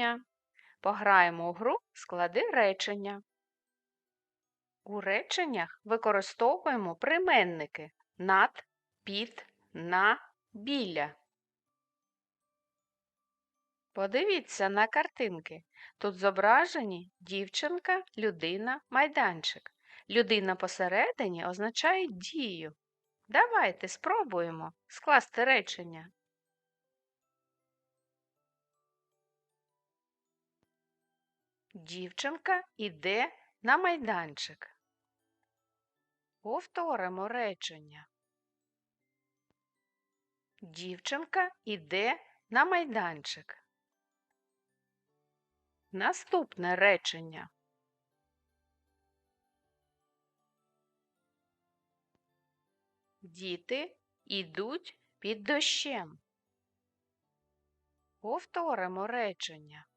Дня! Пограємо у гру Склади речення. У реченнях використовуємо прийменники над, під, на, біля. Подивіться на картинки. Тут зображені дівчинка, людина, майданчик. Людина посередині означає дію. Давайте спробуємо скласти речення. Дівчинка іде на майданчик. Повторимо речення. Дівчинка іде на майданчик. Наступне речення. Діти ідуть під дощем. Повторимо речення.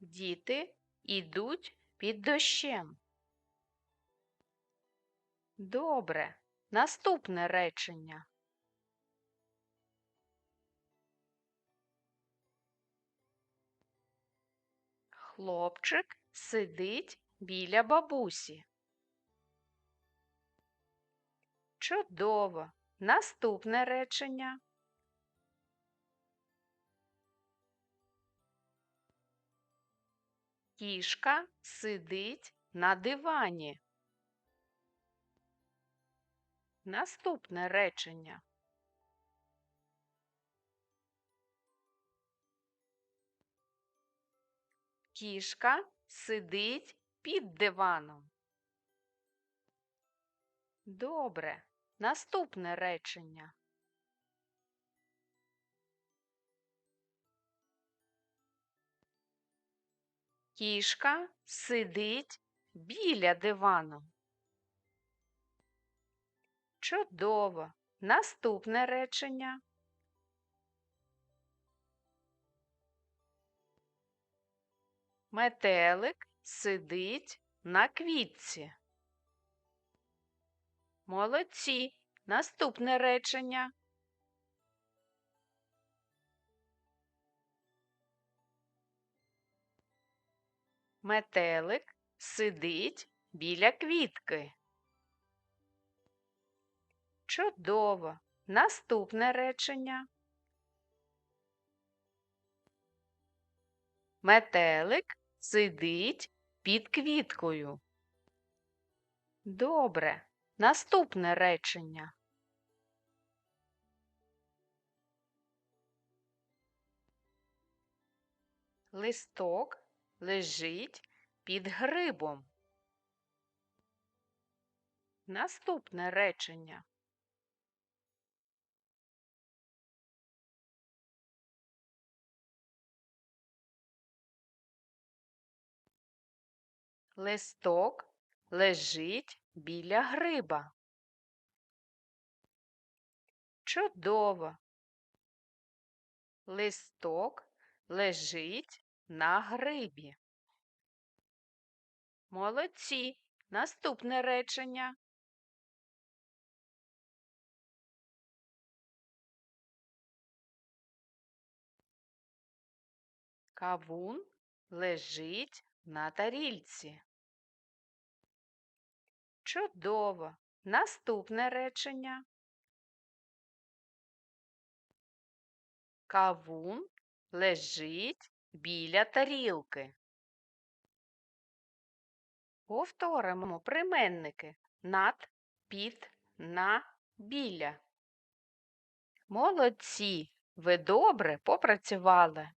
Діти ідуть під дощем. Добре. Наступне речення. Хлопчик сидить біля бабусі. Чудово. Наступне речення. Кішка сидить на дивані. Наступне речення. Кішка сидить під диваном. Добре. Наступне речення. Кішка сидить біля дивану. Чудово. Наступне речення. Метелик сидить на квітці. Молодці. Наступне речення. Метелик сидить біля квітки. Чудово. Наступне речення. Метелик сидить під квіткою. Добре. Наступне речення. Листок лежить під грибом. Наступне речення. Листок лежить біля гриба. Чудово. Листок лежить на грибі. Молодці. Наступне речення. Кавун лежить на тарільці. Чудово. Наступне речення. Кавун лежить біля тарілки. Повторимо прийменники над, під, на, біля. Молодці! Ви добре попрацювали.